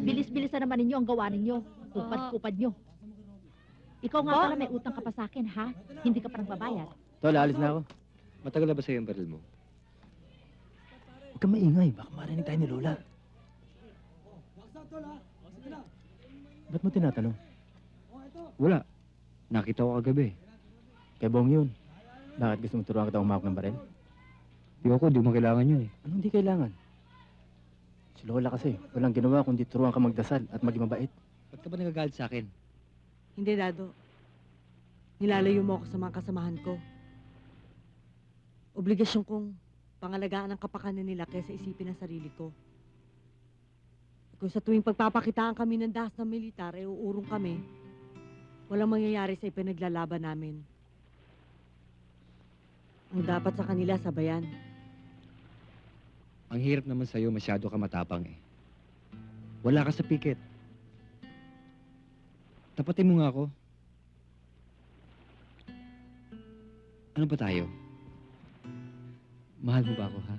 Bilis-bilisan naman ninyo ang gawa ninyo. Kupad-kupad nyo. Ikaw nga pala may utang ka pa sa akin, ha? Hindi ka pa nagbabayad. Tol, alis na ako. Matagal na ba sa'yo ang baril mo? Huwag kang maingay. Baka marinig tayo ni Lola. Ba't mo tinatanong? Wala. Nakita ko kagabi. Kay Bong yun. Bakit gusto mo turuan kita umawak ng baril? Di ako, di mo kailangan yun eh. Anong di kailangan? Si Lola kasi, walang ginawa kundi turuan ka magdasal at maging mabait. Ba't ka ba nagagalit sa akin? Hindi, Dado. Nilalayo mo ako sa mga kasamahan ko. Obligasyon kong pangalagaan ang kapakanan nila kaysa isipin ang sarili ko. Kung sa tuwing pagpapakitaan kami ng dahas ng militar, e uurong kami, walang mangyayari sa ipinaglalaban namin. Ang dapat sa kanila, sabayan. Ang hirap naman sa'yo, masyado ka matapang eh. Wala ka sa piket. Tapatin mo nga ako. Ano ba tayo? Mahal mo ba ako, ha?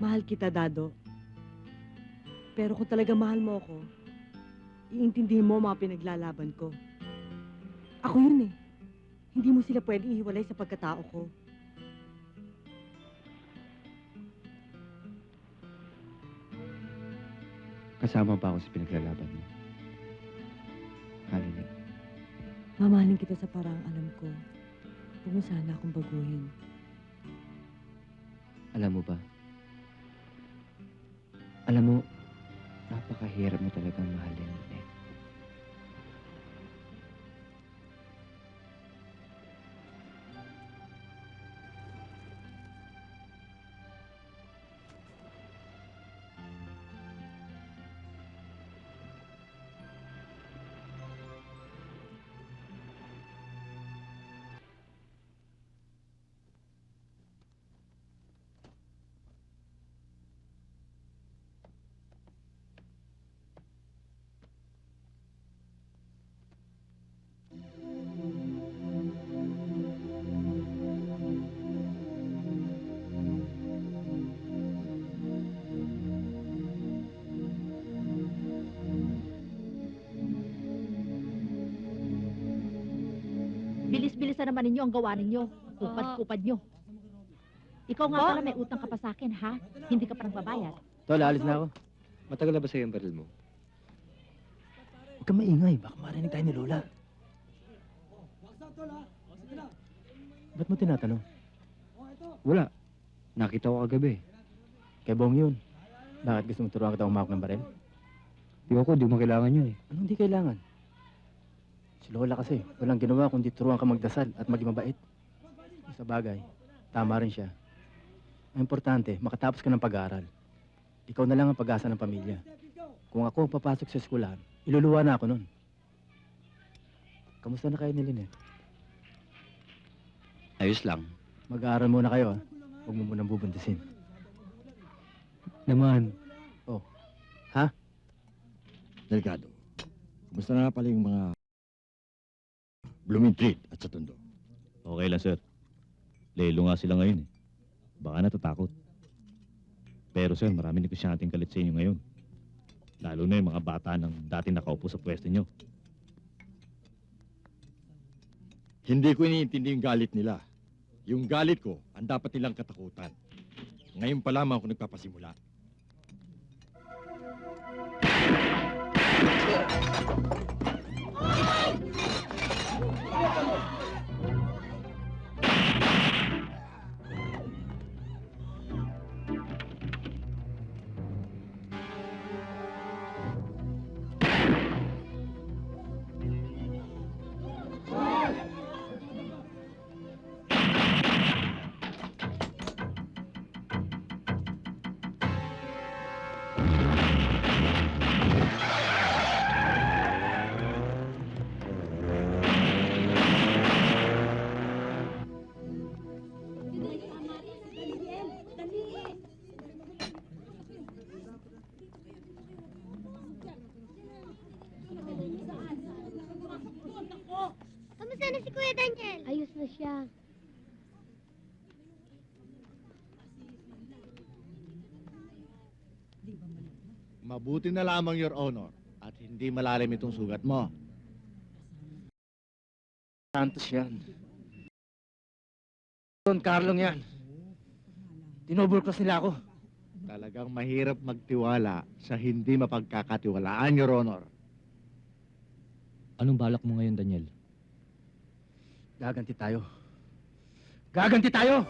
Mahal kita, Dado. Pero kung talaga mahal mo ako, iintindihin mo mga pinaglalaban ko. Ako yun eh. Hindi mo sila pwedeng ihiwalay sa pagkatao ko. Kasama ba ako sa pinaglalaban mo? Halinig. Mamahalin kita sa parang alam ko. Huwag mo sana akong baguhin. Alam mo ba? Alam mo, napakahirap mo talagang mahalin, Bilis-bilisan naman ninyo ang gawa ninyo. Kupad-kupad nyo. Ikaw nga pala may utang ka pa sa akin, ha? Hindi ka pa nagbabayad. Tol, alis na ako. Matagal na ba sa'yo ang baril mo? Huwag kang maingay. Baka marinig tayo ni Lola. Ba't mo tinatanong? Wala. Nakita ko kagabi. Kay Bong yun. Bakit gusto mo turuan kita umawak ng baril? Di ako, di mo kailangan yun eh. Anong di kailangan? Si Lola kasi, walang ginawa kundi turuan ka magdasal at maging mabait. Sa bagay, tama rin siya. Ang importante, makatapos ka ng pag-aaral. Ikaw na lang ang pag-asa ng pamilya. Kung ako ang papasok sa eskwelahan, iluluwa na ako nun. Kamusta na kayo ni Lynette? Ayos lang. Mag-aaral muna kayo, ha? Huwag mo munang bubuntisin. Naman. Delgado, kumusta na pala yung mga Blooming Treat at sa Tondo? Okay lang, sir. Lelo nga sila ngayon eh. Baka natatakot. Pero sir, marami negosyanteng kalit sa inyo ngayon. Lalo na yung mga bata ng dati nakaupo sa pwesto nyo. Hindi ko iniintindi yung galit nila. Yung galit ko, ang dapat nilang katakutan. Ngayon pa lamang ako nagpapasimula. Si Kuya Daniel? Ayos na siya. Mabuti na lamang, Your Honor, at hindi malalim itong sugat mo. Santos yan. Don Carlong yan. Tinovercross nila ako. Talagang mahirap magtiwala sa hindi mapagkakatiwalaan, Your Honor. Anong balak mo ngayon, Daniel? Gaganti tayo. Gaganti tayo!